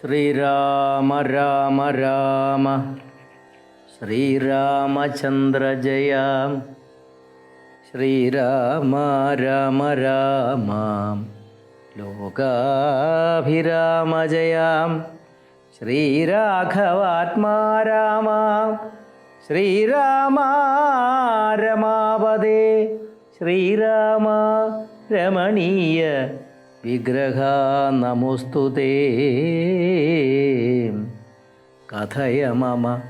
ശ്രീരാമ രാമ രാമ. ശ്രീരാമചന്ദ്ര ജയ. ശ്രീരാമ രാമ രാമ. ലോകാഭിരാമ ജയാം. ശ്രീരാഘവാത്മാ രാമ ശ്രീരാമ രമാപദേ ശ്രീരാമ രമണീയ വിഗ്രഹ നമോസ്തു കഥയ മമ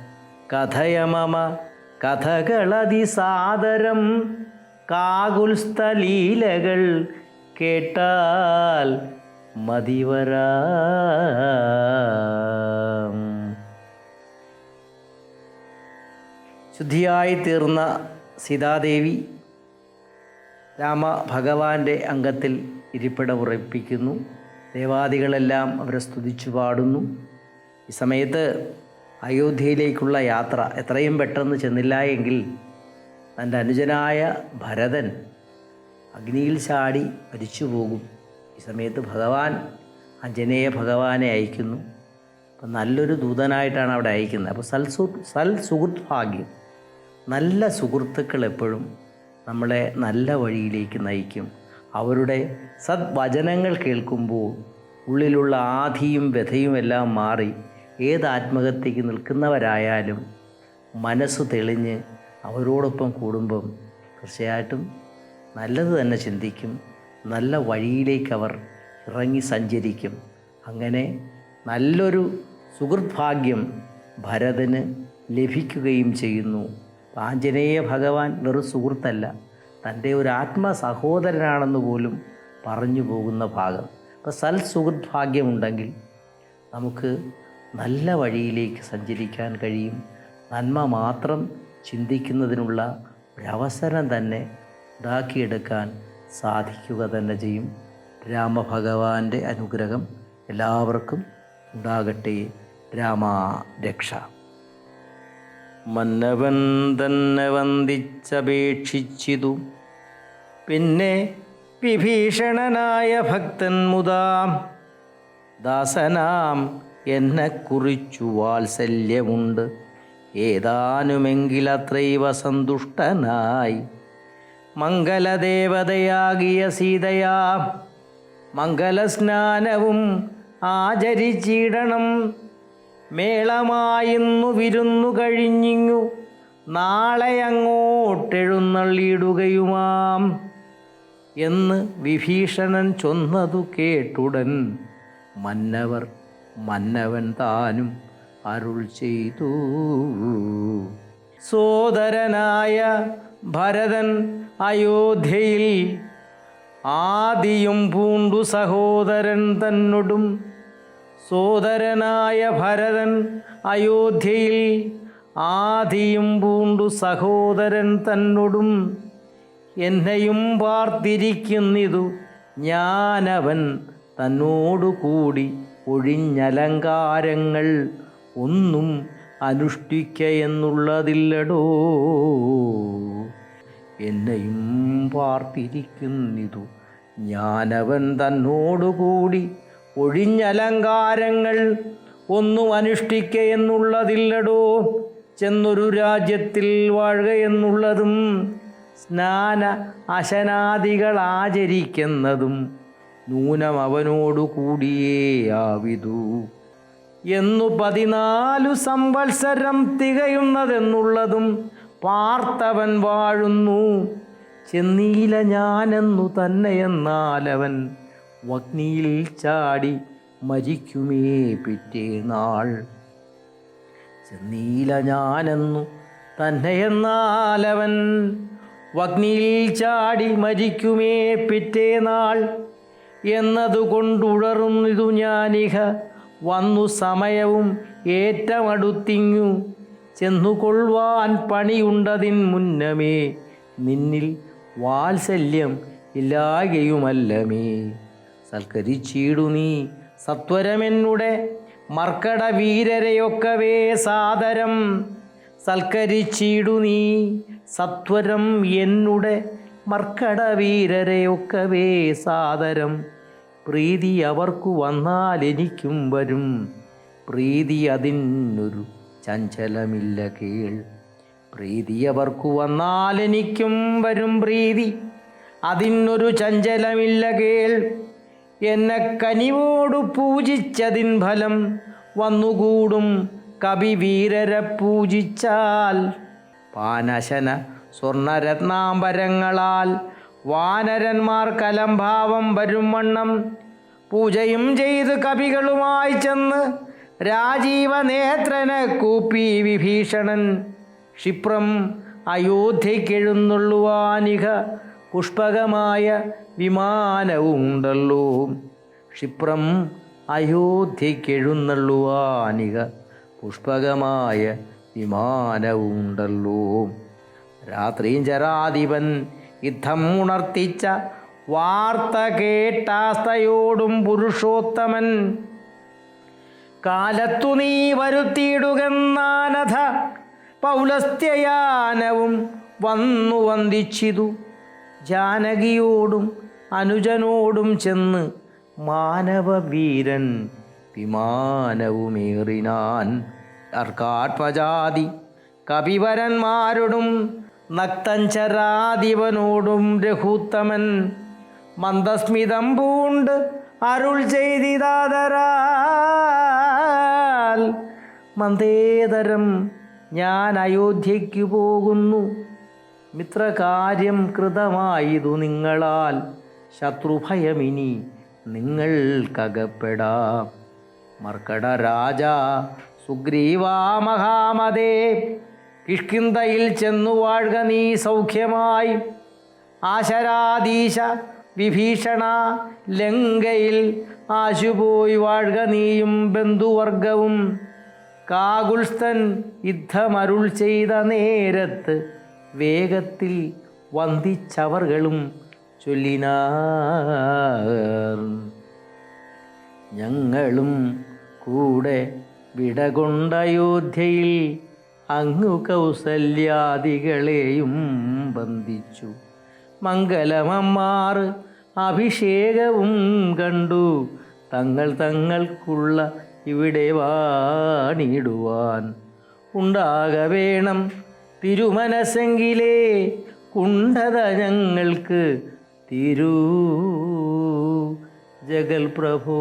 കഥയ മമ കഥകളതിസാദരം കാകുൽസ്ഥലീലകൾ കേട്ടാൽ മതിവരാ. ശുദ്ധിയായി തീർന്ന സീതാദേവി രാമ ഭഗവാന്റെ അംഗത്തിൽ ഇരിപ്പിട ഉറപ്പിക്കുന്നു. ദേവാദികളെല്ലാം അവരെ സ്തുതിച്ചു പാടുന്നു. ഈ സമയത്ത് അയോധ്യയിലേക്കുള്ള യാത്ര എത്രയും പെട്ടെന്ന് ചെന്നില്ല എങ്കിൽ തന്റെ അനുജനായ ഭരതൻ അഗ്നിയിൽ ചാടി മരിച്ചു പോകും. ഈ സമയത്ത് ഭഗവാൻ അഞ്ജനേയ ഭഗവാനെ അയക്കുന്നു. അപ്പം നല്ലൊരു ദൂതനായിട്ടാണ് അവിടെ അയക്കുന്നത്. അപ്പോൾ സൽസു സൽ സുഹൃത് ഭാഗ്യം. നല്ല സുഹൃത്തുക്കൾ എപ്പോഴും നമ്മളെ നല്ല വഴിയിലേക്ക് നയിക്കും. അവരുടെ സദ്വചനങ്ങൾ കേൾക്കുമ്പോൾ ഉള്ളിലുള്ള ആധിയും വ്യഥയുമെല്ലാം മാറി ഏത് ആത്മഹത്യക്ക് നിൽക്കുന്നവരായാലും മനസ്സ് തെളിഞ്ഞ് അവരോടൊപ്പം കൂടുമ്പം തീർച്ചയായിട്ടും നല്ലത് തന്നെ ചിന്തിക്കും. നല്ല വഴിയിലേക്ക് അവർ ഇറങ്ങി സഞ്ചരിക്കും. അങ്ങനെ നല്ലൊരു സുഹൃദ്ഭാഗ്യം ഭരതന് ലഭിക്കുകയും ചെയ്യുന്നു. ആഞ്ജനേയ ഭഗവാൻ വെറും സുഹൃത്തല്ല. തന്റെ ഒരു ആത്മ സഹോദരനാണെന്ന് പോലും പറഞ്ഞു പോകുന്ന ഭാഗം. അപ്പോൾ സൽ സുഹൃത് ഭാഗ്യമുണ്ടെങ്കിൽ നമുക്ക് നല്ല വഴിയിലേക്ക് സഞ്ചരിക്കാൻ കഴിയും. നന്മ മാത്രം ചിന്തിക്കുന്നതിനുള്ള ഒരവസരം തന്നെ ഉണ്ടാക്കിയെടുക്കാൻ സാധിക്കുക തന്നെ ചെയ്യും. രാമഭഗവാന്റെ അനുഗ്രഹം എല്ലാവർക്കും ഉണ്ടാകട്ടെ. രാമ രക്ഷ മന്നവൻ തന്നെ വന്ദിച്ചപേക്ഷിച്ചിതു. പിന്നെ വിഭീഷണനായ ഭക്തൻ മുതാം ദാസനാം എന്നെ കുറിച്ചു വാത്സല്യമുണ്ട്. ഏതാനുമെങ്കിലത്രൈവ സന്തുഷ്ടനായി. മംഗലദേവതയാകിയ സീതയാ മംഗലസ്നാനവും ആചരിച്ചിടണം. മേളമായിന്നു വിരുന്നു കഴിഞ്ഞിങ്ങു. നാളെ അങ്ങോട്ടെഴുന്നള്ളിയിടുകയുമാം എന്ന് വിഭീഷണൻ ചൊന്നതു കേട്ടുടൻ മന്നവർ മന്നവൻ താനും അരുൾ ചെയ്തു. സോദരനായ ഭരതൻ അയോധ്യയിൽ ആദിയും പൂണ്ടു സഹോദരൻ തന്നോടും സോദരനായ ഭരതൻ അയോധ്യയിൽ ആദിയും പൂണ്ടു സഹോദരൻ തന്നോടും എന്നെയും പാർത്തിരിക്കുന്നിതു ഞാനവൻ തന്നോടുകൂടി ഒഴിഞ്ഞലങ്കാരങ്ങൾ ഒന്നും അനുഷ്ഠിക്ക എന്നുള്ളതില്ലടോ. എന്നെയും പാർത്തിരിക്കുന്നിതു ഞാനവൻ തന്നോടുകൂടി ഒഴിഞ്ഞലങ്കാരങ്ങൾ ഒന്നും അനുഷ്ഠിക്ക എന്നുള്ളതില്ലടോ. ചെന്നൊരു രാജ്യത്തിൽ വാഴുക എന്നുള്ളതും സ്നാന അശനാദികൾ ആചരിക്കുന്നതും നൂനം അവനോടു കൂടിയേ ആവിതു. എന്നു പതിനാലു സംവത്സരം തികയുന്നതെന്നുള്ളതും പാർത്തവൻ വാഴുന്നു. ചെന്നീല ഞാനെന്നു തന്നെയെന്നാലവൻ വഗ്നിയിൽ ചാടി മരിക്കുമേ പിറ്റേ നാൾ. ചെന്നീല ഞാനെന്നു തന്നെയെന്നാലവൻ വഗ്നിയിൽ ചാടി മരിക്കുമേ പിറ്റേ നാൾ. എന്നതുകൊണ്ടുഴറുന്നിതു ഞാനിഹ വന്നു സമയവും ഏറ്റമടുത്തിങ്ങു. ചെന്നുകൊള്ളുവാൻ പണിയുണ്ടതിൻ മുന്നമേ നിന്നിൽ വാത്സല്യം ഇല്ലാകയുമല്ലമേ സൽക്കരിച്ചിടു നീ. സത്വരമെന്നുടെ മർക്കട വീരരെയൊക്കവേ സാദരം. സൽക്കരിച്ചിടു നീ. സത്വരം എന്നുടെ മർക്കട വീരരെയൊക്കവേ സാദരം. പ്രീതി അവർക്കു വന്നാൽ എനിക്കും വരും. പ്രീതി അതിനൊരു ചഞ്ചലമില്ല കേൾ. പ്രീതി അവർക്കു വന്നാൽ എനിക്കും വരും പ്രീതി. അതിനൊരു ചഞ്ചലമില്ല കേൾ. എന്നെ കനിവോടു പൂജിച്ചതിൻ ഫലം വന്നുകൂടും കവി വീരരെ പൂജിച്ചാൽ. പാനശന സ്വർണരത്നാംബരങ്ങളാൽ വാനരന്മാർ കലംഭാവം വരും വണ്ണം പൂജയും ചെയ്ത് കവികളുമായി ചെന്ന് രാജീവ നേത്രനെ കൂപ്പി വിഭീഷണൻ ക്ഷിപ്രം അയോധ്യയ്ക്കെഴുന്നള്ളുവാനിക പുഷ്പകമായ വിമാനവുമുണ്ടല്ലോ. ക്ഷിപ്രം അയോധ്യയ്ക്കെഴുന്നള്ളുവാനിക പുഷ്പകമായ വിമാനവുമുണ്ടല്ലോ. രാത്രിയും ചരാധിപൻ യുദ്ധം ഉണർത്തിച്ച വാർത്ത കേട്ടാസ്തയോടും പുരുഷോത്തമൻ കാലത്തു നീ വരുത്തിയിടുകെന്നാനഥ പൗലസ്ത്യയാനവും വന്നു വന്ദിച്ചിതു ജാനകിയോടും അനുജനോടും ചെന്ന് മാനവവീരൻ വിമാനവുമേറിനാൻ അർക്കാത്മജാതി കപിവരന്മാരോടും നക്തഞ്ചരാധിപനോടും രഘുത്തമൻ മന്ദസ്മിതം പൂണ്ട് അരുൾ ചെയ്തിതാതരാൽ മന്ദേതരം ഞാൻ അയോധ്യയ്ക്ക് പോകുന്നു. മിത്രകാര്യം കൃതമായതു നിങ്ങളാൽ. ശത്രുഭയമിനി നിങ്ങൾക്കകപ്പെടാം. മർക്കട രാജ സുഗ്രീവാ മഹാമതേ കിഷ്കിന്തയിൽ ചെന്നു വാഴുക നീ സൗഖ്യമായി. ആശരാധീശ വിഭീഷണ ലങ്കയിൽ ആശുപോയി വാഴുക നീയും ബന്ധുവർഗവും കാകുൽസ്ഥൻ യുദ്ധമരുൾ ചെയ്ത നേരത്ത് വേഗത്തിൽ വന്ദിച്ചവർകളും ചൊല്ലിനാർ. ഞങ്ങളും കൂടെ വിടകൊണ്ട അയോധ്യയിൽ അങ്ങു കൗസല്യാദികളെയും ബന്ധിച്ചു മംഗലമമ്മാറ് അഭിഷേകവും കണ്ടു. തങ്ങൾ തങ്ങൾക്കുള്ള ഇവിടെ വാണിടുവാൻ. ഉണ്ടാക വേണം തിരുമനസ്സെങ്കിലേ കുണ്ഠത ഞങ്ങൾക്ക് തിരു. ജഗൽ പ്രഭോ.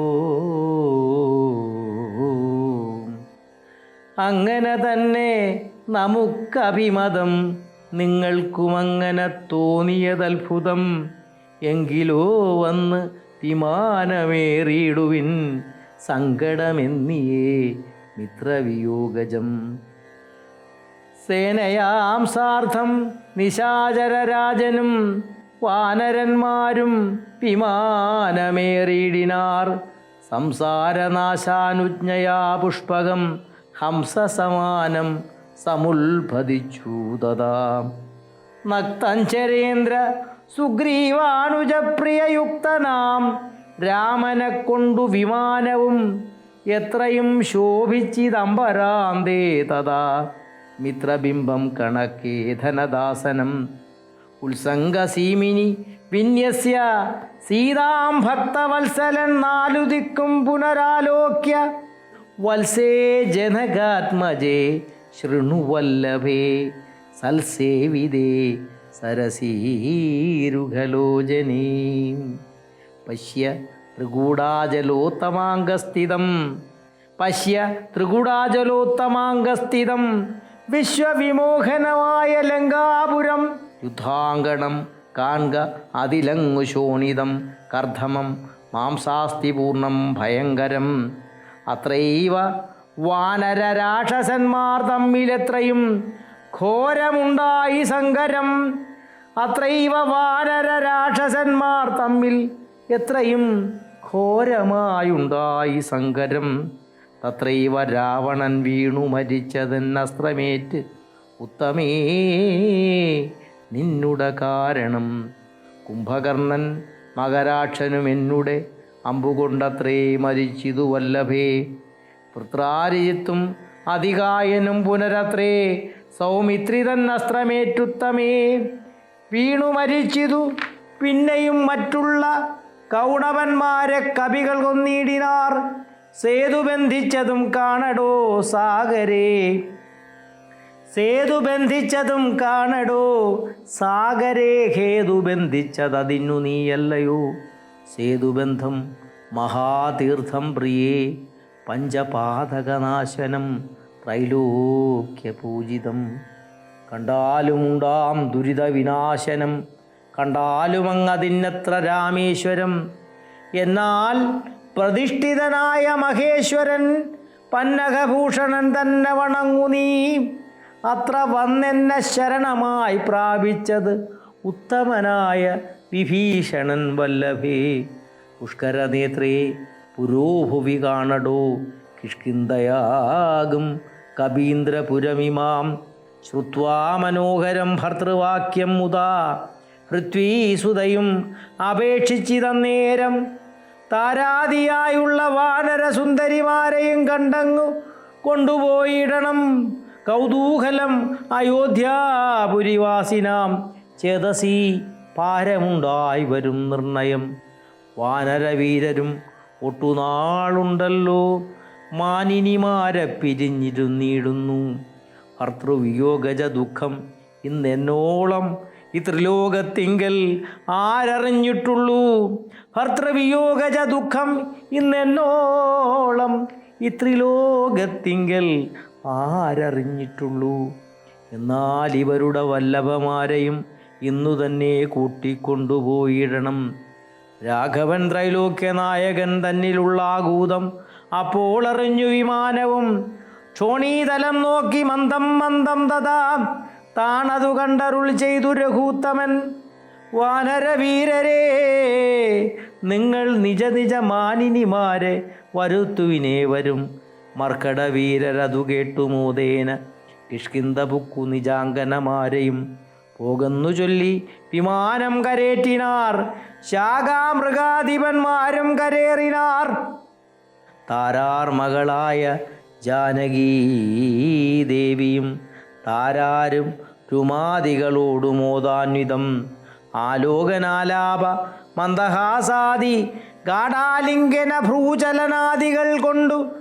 അങ്ങനെ തന്നെ നമുക്കഭിമതം നിങ്ങൾക്കുമങ്ങനെ തോന്നിയതത്ഭുതം എങ്കിലോ വന്ന് വിമാനമേറിയിടുവിൻ സങ്കടമെന്നിയേ മിത്രവിയോഗജം. സേനയാം സാർത്ഥം നിശാചരരാജനും വാനരന്മാരും വിമാനമേറിയിടിനാർ. സംസാരനാശാനുജ്ഞയാ പുഷ്പകം ഹംസസമാനം സമുൽഭതിച്ചു തഥാ നക്തഞ്ചരേന്ദ്ര സുഗ്രീവാനുജപ്രിയയുക്തനാം രാമനെ കൊണ്ടു വിമാനവും എത്രയും ശോഭിച്ചിതമ്പരാന്തേ തഥാ. മിത്രബിംബം കണക്കേ ധനദാസനം. ഉത്സംഗസീമിനി വിന്യസ്യ സീതാം ഭക്തവത്സലൻ നാലു ദിക്കും പുനരാലോക്യ. വത്സേ ജനകാത്മജേ ശൃണുവല്ലഭേ സൽസേവിതേ സരസീരുഘലോചനീ പശ്യ ത്രികൂടാജലോത്തമാംഗസ്ഥിതം. പശ്യ ത്രികുടാജലോത്തമാംഗസ്ഥിതം. വിശ്വവിമോഹനമായ ലങ്കാപുരം. യുദ്ധാങ്കണം കാൺക അതിലങ്ങു ശോണിതം കർദ്ധമം മാംസാസ്തിപൂർണം ഭയങ്കരം. അത്രൈവ വാനരരാക്ഷസന്മാർ തമ്മിലെത്രയും ഘോരമുണ്ടായി സങ്കരം. അത്രൈവ വാനരരാക്ഷസന്മാർ തമ്മിൽ എത്രയും ഘോരമായുണ്ടായി സങ്കരം. തത്രൈവ രാവണൻ വീണു മരിച്ചതെന്നസ്ത്രമേറ്റ് ഉത്തമേ നിന്നുട കാരണം. കുംഭകർണൻ മകരാക്ഷനും എന്നുടെ അമ്പുകൊണ്ടത്രേ മരിച്ചിതു വല്ലഭേ. അതികായനും പുനരത്രേ സൗമിത്രി തന്നസ്ത്രമേറ്റുത്തമേ വീണു മരിച്ചിതു പിന്നെയും മറ്റുള്ള കൗണവന്മാരെ കവികൾ കൊന്നിടിനാർ. സേതു ബന്ധിച്ചതും കാണടോ സാഗരേ. സേതു ബന്ധിച്ചതും കാണടോ സാഗരേ. ഹേതു ബന്ധിച്ചതതിന്നു നീയല്ലയോ. സേതുബന്ധം മഹാതീർത്ഥം പ്രിയേ. പഞ്ചപാതകനാശനം ത്രൈലോക്യപൂജിതം കണ്ടാലുമുണ്ടാം ദുരിത വിനാശനം കണ്ടാലുമങ്ങതിന്നത്ര രാമേശ്വരം. എന്നാൽ പ്രതിഷ്ഠിതനായ മഹേശ്വരൻ പന്നകഭൂഷണൻ തന്നെ വണങ്ങു നീ. അത്ര വന്നെന്നെ ശരണമായി പ്രാപിച്ചത് ഉത്തമനായ വിഭീഷണൻ വല്ലഭേ. പുഷ്കരനേത്രേ പുരോഭുവി കാണടോ. കിഷ്കിന്തയാകും കബീന്ദ്രപുരമിമാം ശ്രുത്വാ മനോഹരം ഭർത്തൃവാക്യം മുതാ. പൃഥ്വീസുതയും അപേക്ഷിച്ചിതന്നേരം താരാദിയായുള്ള വാനരസുന്ദരിമാരെയും കണ്ടങ്ങു കൊണ്ടുപോയിടണം. കൗതൂഹലം അയോധ്യാപുരിവാസിനാം. ചേതസി പാരമുണ്ടായി വരും നിർണയം. വാനരവീരരും ഒട്ടുനാളുണ്ടല്ലോ. മാനിനിമാരെ പിരിഞ്ഞിരുന്നിടുന്നു. ഭർത്തൃവിയോഗജ ദുഃഖം ഇന്നെന്നോളം ഈ ത്രിലോകത്തിങ്കൽ ആരറിഞ്ഞിട്ടുള്ളൂ? ഭർത്തൃവിയോഗജ ദുഃഖം ഇന്നെന്നോളം ഈ ത്രിലോകത്തിങ്കൽ ആരറിഞ്ഞിട്ടുള്ളൂ. എന്നാൽ ഇവരുടെ വല്ലഭമാരെയും ഇന്നു തന്നെ കൂട്ടിക്കൊണ്ടുപോയിടണം. രാഘവൻ ത്രൈലോക്യ നായകൻ തന്നിലുള്ള ആകൂതം അപ്പോൾ അറിഞ്ഞു വിമാനവും. ക്ഷോണീതലം നോക്കി മന്ദം മന്ദം തഥാ താണതു കണ്ടരുൾ ചെയ്തു രഘൂത്തമൻ. വാനരവീരരേ നിങ്ങൾ നിജ നിജ മാനിനിമാരെ വരുത്തുവിനേ വരും. മർക്കട വീരരതു കേട്ടു മോദേന കിഷ്കിന്ത പുക്കു നിജാങ്കനമാരെയും പോകുന്നു ചൊല്ലി വിമാനം കരേറ്റിനാർ ശാഖാമൃഗാധിപന്മാരും കരേറിനാർ. താരാർ മകളായ ജാനകീ ദേവിയും താരാരും രുമാദികളോടുമോദാന്വിതം ആലോകനാലാപ മന്ദഹാസാദി ഗാഠാലിംഗന ഭ്രൂചലനാദികൾ കൊണ്ടു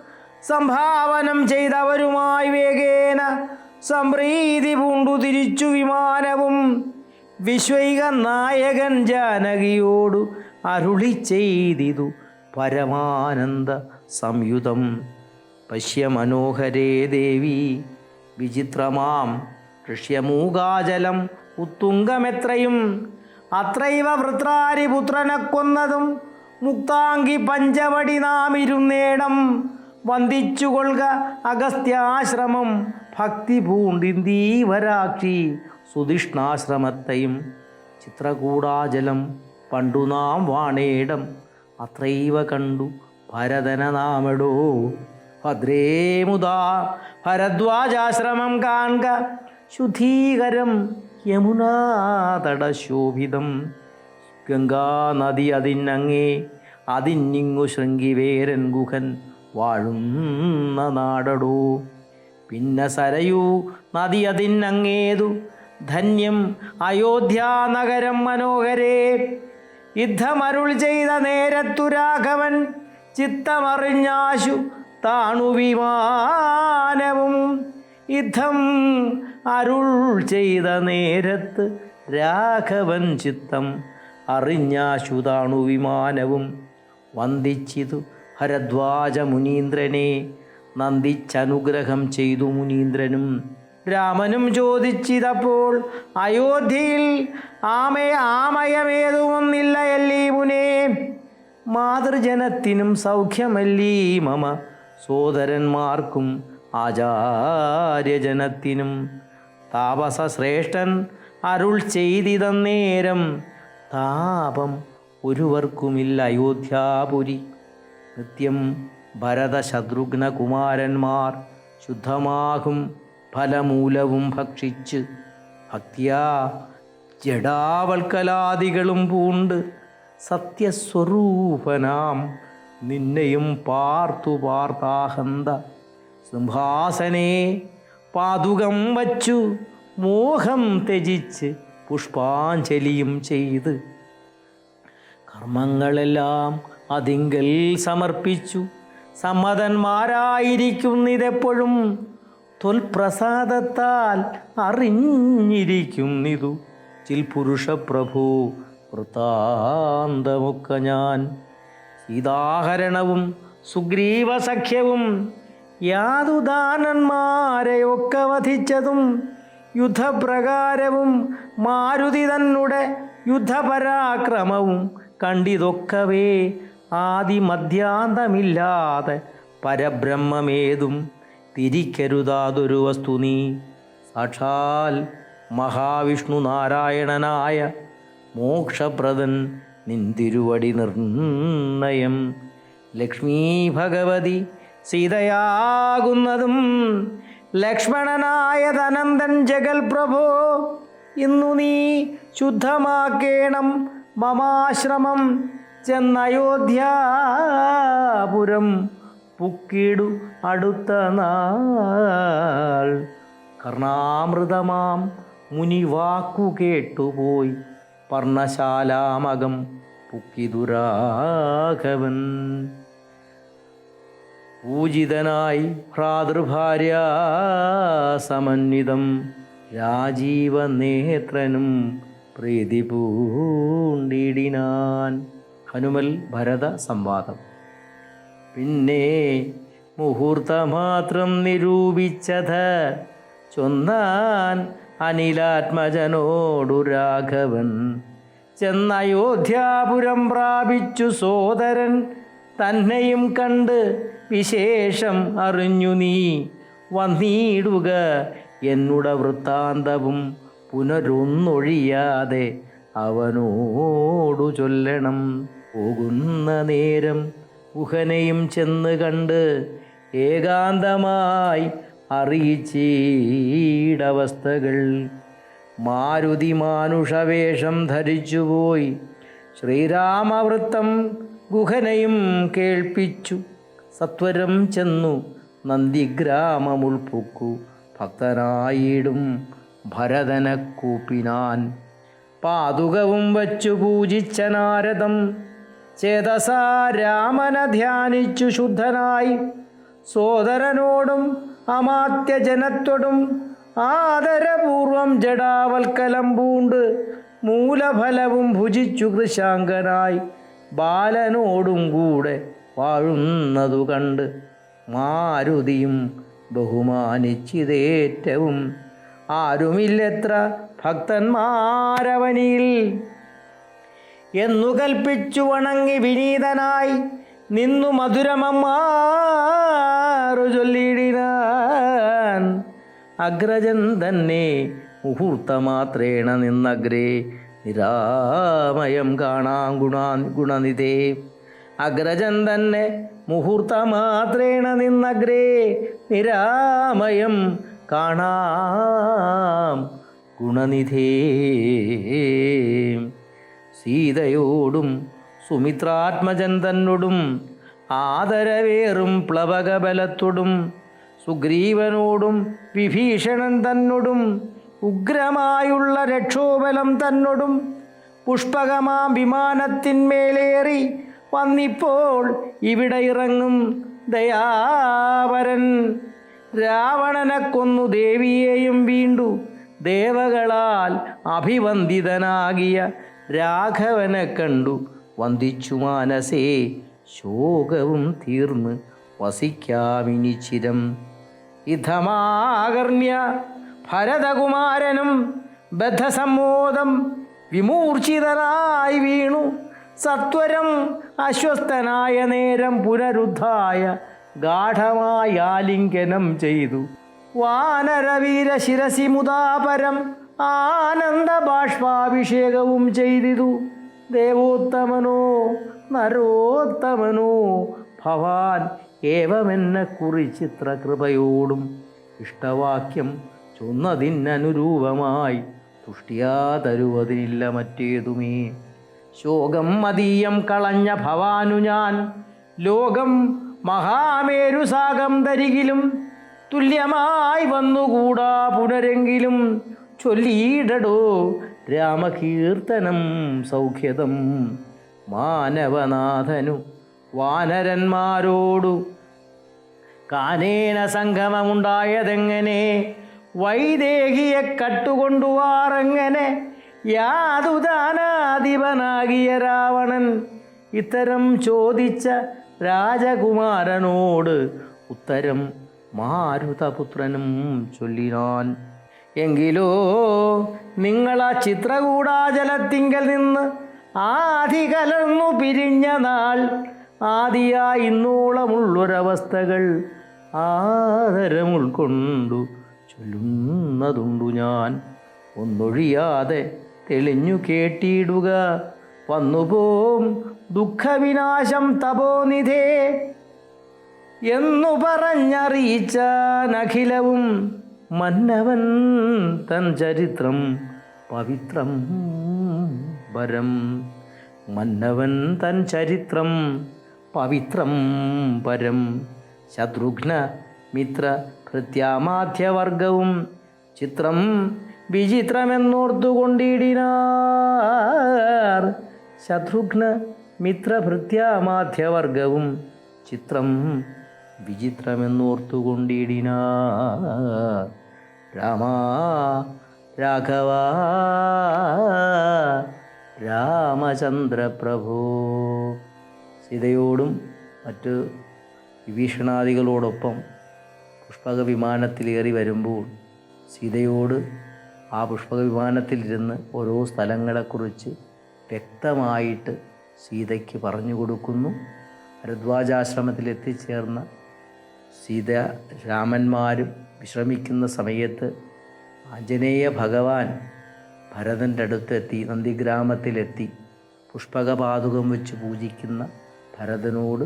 സംഭാവനം ചെയ്തവരുമായി വേഗേന സംപ്രീതി പൂണ്ടു തിരിച്ചു വിമാനവും വിശ്വൈക നായകൻ ജാനകിയോടു അരുളി ചെയ്തിതു പരമാനന്ദ സംയുതം. പശ്യ മനോഹരേ ദേവി വിചിത്രമാം ഋഷ്യമൂകാജലം ഉത്തുംഗമെത്രയും? അത്രൈവ വൃത്രാരിപുത്രനെ കൊന്നതും മുക്താങ്കി പഞ്ചവടി നാം ഇരുന്നേടം വന്ദിച്ചുകൊള്ളുക അഗസ്ത്യാശ്രമം ഭക്തി പൂണ്ടിന്തീവരാക്ഷി സുധിഷ്ണാശ്രമത്തെയും ചിത്രകൂടാജലം പണ്ടു നാം വാണേടം. അത്രൈവ കണ്ടു ഭരതന നാമടോ. ഭദ്രേമുദാ ഭരദ്വാജാശ്രമം കാൺക ശുദ്ധീകരം യമുനാതടശോഭിതം. ഗംഗാനദി അതിനങ്ങേ അതിന്നിങ്ങു ശൃംഗിവേരൻ ഗുഹൻ വാഴുന്ന നാടടോ. പിന്നെ സരയൂ നദി അതിനങ്ങേതു ധന്യം അയോധ്യാനഗരം മനോഹരേ. യുദ്ധമരുൾ ചെയ്ത നേരത്തു രാഘവൻ ചിത്തമറിഞ്ഞാശു താണു വിമാനവും യുദ്ധം അരുൾ ചെയ്ത നേരത്ത് രാഘവൻ ചിത്തം അറിഞ്ഞാശുതാണു വിമാനവും. വന്ദിച്ചിതു ഭരദ്വാജ മുനീന്ദ്രനെ. നന്ദിച്ചനുഗ്രഹം ചെയ്തു മുനീന്ദ്രനും. രാമനും ചോദിച്ചിതപ്പോൾ അയോധ്യയിൽ ആമയ ആമയമേതുമൊന്നില്ല അല്ലേ മുനേ. മാതൃജനത്തിനും സൗഖ്യമല്ലീ മമ. സോദരന്മാർക്കും ആചാര്യജനത്തിനും താപസ ശ്രേഷ്ഠൻ അരുൾ ചെയ്തിതന്നേരം താപം ഒരുവർക്കുമില്ല അയോധ്യാപുരി. നിത്യം ഭരത ശത്രുഘ്ന കുമാരന്മാർ ശുദ്ധമാകും ഫലമൂലവും ഭക്ഷിച്ച്. ഭക്തിയാ ജഡാവൽക്കലാദികളും പൂണ്ട് സത്യസ്വരൂപനാം നിന്നെയും പാർത്തു പാർത്താഹന്ത. സിംഹാസനെ പാതുകം വച്ചു മോഹം ത്യജിച്ച് പുഷ്പാഞ്ജലിയും ചെയ്ത്. കർമ്മങ്ങളെല്ലാം അതിങ്കൽ സമർപ്പിച്ചു. സമ്മതന്മാരായിരിക്കുന്നിതെപ്പോഴും തൊൽപ്രസാദത്താൽ അറിഞ്ഞിരിക്കുന്നിതു ചിൽ പുരുഷപ്രഭു വൃത്താന്തമൊക്കെ ഞാൻ. സീതാഹരണവും സുഗ്രീവസഖ്യവും യാതുദാനന്മാരെയൊക്കെ വധിച്ചതും യുദ്ധപ്രകാരവും മാരുതി തന്നെ യുദ്ധപരാക്രമവും കണ്ടിതൊക്കവേ ആദിമധ്യാന്തമില്ലാതെ പരബ്രഹ്മമേതും തിരിക്കരുതാതൊരു വസ്തു നീ. സാക്ഷാൽ മഹാവിഷ്ണു നാരായണനായ മോക്ഷപ്രദൻ നിന്തിരുവടി നിർണയം. ലക്ഷ്മീ ഭഗവതി സീതയാകുന്നതും ലക്ഷ്മണനായ ധനന്തൻ ജഗൽ പ്രഭോ ഇന്നു നീ ശുദ്ധമാക്കേണം മമാശ്രമം ചെന്നയോധ്യാപുരം പുക്കിടു അടുത്ത നാൾ. കർണാമൃതമാം മുനി വാക്കു കേട്ടുപോയി പർണശാലാമകം പുക്കിതുരാഘവൻ പൂജിതനായി ഭ്രാതൃഭാര്യ സമന്വിതം രാജീവനേത്രനും പ്രീതി പൂണ്ടിടിനാൻ ഹനുമൽ ഭരത സംവാദം പിന്നെ മുഹൂർത്തമാത്രം നിരൂപിച്ചത് ചൊന്നാൻ അനിലാത്മജനോടു രാഘവൻ. ചെന്നയോധ്യാപുരം പ്രാപിച്ചു സോദരൻ തന്നെയും കണ്ട് വിശേഷം അറിഞ്ഞു നീ. വന്നിടുക എന്നുട വൃത്താന്തവും പുനരൊന്നൊഴിയാതെ അവനോടു ചൊല്ലണം. പോകുന്ന നേരം ഉഹനയും ചെന്ന് കണ്ട് ഏകാന്തമായി അറിയിച്ചീടവസ്ഥകൾ. മാരുതി മാനുഷവേഷം ധരിച്ചുപോയി ശ്രീരാമവൃത്തം ഗുഹനയും കേൾപ്പിച്ചു. സത്വരം ചെന്നു നന്ദിഗ്രാമമുൾപ്പൊക്കു ഭക്തനായിടും ഭരതനെ കൂപ്പിനാൻ പാതുകവും വച്ചു പൂജിച്ച നാരദം ചേതസാ രാമന ധ്യാനിച്ചു ശുദ്ധനായി. സോദരനോടും അമാത്യജനത്തോടും ആദരപൂർവം ജടാവൽക്കലം പൂണ്ട് മൂലഫലവും ഭുജിച്ചു കൃശാങ്കനായി ബാലനോടും കൂടെ വാഴുന്നതു കണ്ട് മാരുതിയും ബഹുമാനിച്ചിതേറ്റവും. ആരുമില്ലെത്ര ഭക്തന്മാരവനിയിൽ എന്നു കൽപ്പിച്ചു വണങ്ങി വിനീതനായി നിന്നു മധുരമമ്മാറു ചൊല്ലിടിനാൻ അഗ്രജൻ തന്നെ മുഹൂർത്തമാത്രേണ നിന്നഗ്രേ നിരാമയം കാണാം ഗുണാ ഗുണനിധേ. അഗ്രജൻ തന്നെ മുഹൂർത്തമാത്രേണ നിന്നഗ്രേ നിരാമയം കാണാം ഗുണനിധേ. സീതയോടും സുമിത്രാത്മജൻ തന്നോടും ആദരവേറും പ്ലവകബലത്തോടും സുഗ്രീവനോടും വിഭീഷണൻ തന്നോടും ഉഗ്രമായുള്ള രക്ഷോബലം തന്നോടും പുഷ്പകമാം വിമാനത്തിന്മേലേറി വന്നിപ്പോൾ ഇവിടെ ഇറങ്ങും ദയാവരൻ. രാവണനെ കൊന്നു ദേവിയെയും വീണ്ടു. ദേവകളാൽ അഭിവന്ദിതനാകിയ രാഘവനെ കണ്ടു. വന്ദിച്ചു മാനസേ ശോകവും തീർന്ന് വസിക്കാമിനി ചിരം. ഇഥമാകർണ്യ ഭരതകുമാരനും ബദ്ധസമ്മോദം വിമൂർച്ഛിതനായി വീണു. സത്വരം അസ്വസ്ഥനായ നേരം പുനരുദ്ധായ ഗാഠമായാലിംഗനം ചെയ്തു. വാനരവീര ശിരസി മുദാപരം ആനന്ദ ബാഷ്പാഭിഷേകവും ചെയ്തിതു. ദേവോത്തമനോ നരോത്തമനോ ഭവാൻ ഏവമെന്നെ കുറിച്ചിത്ര കൃപയോടും ഇഷ്ടവാക്യം ചൊന്നതിനനുരൂപമായി തുഷ്ടിയാ തരുവതിനില്ല മറ്റേതുമേ. ശോകം മതീയം കളഞ്ഞ ഭവാനു ഞാൻ. ലോകം മഹാമേരുസാകം തരികിലും തുല്യമായി വന്നുകൂടാ പുനരെങ്കിലും. ചൊല്ലിയിടടോ രാമകീർത്തനം സൗഖ്യതം. മാനവനാഥനു വാനരന്മാരോടു കാനേന സംഗമമുണ്ടായതെങ്ങനെ? വൈദേഹിയെ കട്ടുകൊണ്ടുവാറെങ്ങനെ? യാതുദാനാധിപനാകിയ രാവണൻ ഇത്തരം ചോദിച്ച രാജകുമാരനോട് ഉത്തരം മാരുതപുത്രനും ചൊല്ലിനാൻ എങ്കിലോ നിങ്ങൾ ആ ചിത്രകൂടാചലത്തിങ്കൽ നിന്ന് ആദി കലർന്നു പിരിഞ്ഞ നാൾ ആദിയായി ഇന്നോളമുള്ളൊരവസ്ഥകൾ ആദരം ഉൾക്കൊണ്ടു ചൊല്ലുന്നതുണ്ടു ഞാൻ. ഒന്നൊഴിയാതെ തെളിഞ്ഞു കേട്ടിടുക. വന്നുപോം ദുഃഖവിനാശം തപോനിധേ. എന്നു പറഞ്ഞറിയിച്ച അഖിലവും മന്നവൻ തൻ ചരിത്രം പവിത്രം പരം മന്നവൻ തൻ ചരിത്രം പവിത്രം പരം ശത്രുഘ്ന മിത്ര ഭൃത്യാമാധ്യവർഗവും ചിത്രം വിചിത്രമെന്നോർത്തുകൊണ്ടിടിനാർ. ശത്രുഘ്ന മിത്രഭൃത്യാമാധ്യവർഗവും ചിത്രം വിചിത്രമെന്നോർത്തുകൊണ്ടിടിനാർ. രാമാ രാഘവ രാമചന്ദ്രപ്രഭു. സീതയോടും മറ്റ് വിഭീഷണാദികളോടൊപ്പം പുഷ്പക വിമാനത്തിലേറി വരുമ്പോൾ സീതയോട് ആ പുഷ്പക വിമാനത്തിലിരുന്ന് ഓരോ സ്ഥലങ്ങളെക്കുറിച്ച് വ്യക്തമായിട്ട് സീതയ്ക്ക് പറഞ്ഞു കൊടുക്കുന്നു. ഭരദ്വാജാശ്രമത്തിൽ എത്തിച്ചേർന്ന സീത രാമന്മാരും വിശ്രമിക്കുന്ന സമയത്ത് ആഞ്ജനേയ ഭഗവാൻ ഭരതന്റെ അടുത്തെത്തി നന്ദിഗ്രാമത്തിലെത്തി പുഷ്പകപാതുകം വെച്ച് പൂജിക്കുന്ന ഭരതനോട്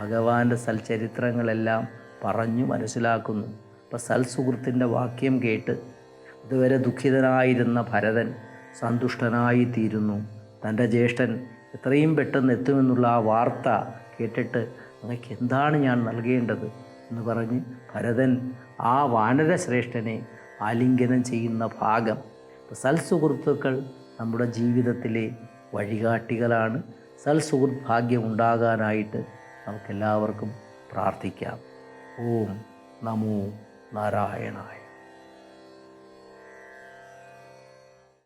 ഭഗവാന്റെ സൽചരിത്രങ്ങളെല്ലാം പറഞ്ഞു മനസ്സിലാക്കുന്നു. അപ്പം സൽസുഹൃത്തിന്റെ വാക്യം കേട്ട് ഇതുവരെ ദുഃഖിതനായിരുന്ന ഭരതൻ സന്തുഷ്ടനായി തീരുന്നു തന്റെ ജ്യേഷ്ഠൻ എത്രയും പെട്ടെന്ന് എത്തുമെന്നുള്ള ആ വാർത്ത കേട്ടിട്ട് അങ്ങക്ക് എന്താണ് ഞാൻ നൽകേണ്ടത് എന്ന് പറഞ്ഞ് ഭരതൻ ആ വാനരശ്രേഷ്ഠനെ ആലിംഗനം ചെയ്യുന്ന ഭാഗം സൽസുഹൃത്തുക്കൾ നമ്മുടെ ജീവിതത്തിലെ വഴികാട്ടികളാണ്. സൽസുഹൃത് ഭാഗ്യം ഉണ്ടാകാനായിട്ട് നമുക്കെല്ലാവർക്കും പ്രാർത്ഥിക്കാം. ഓം നമോ നാരായണായ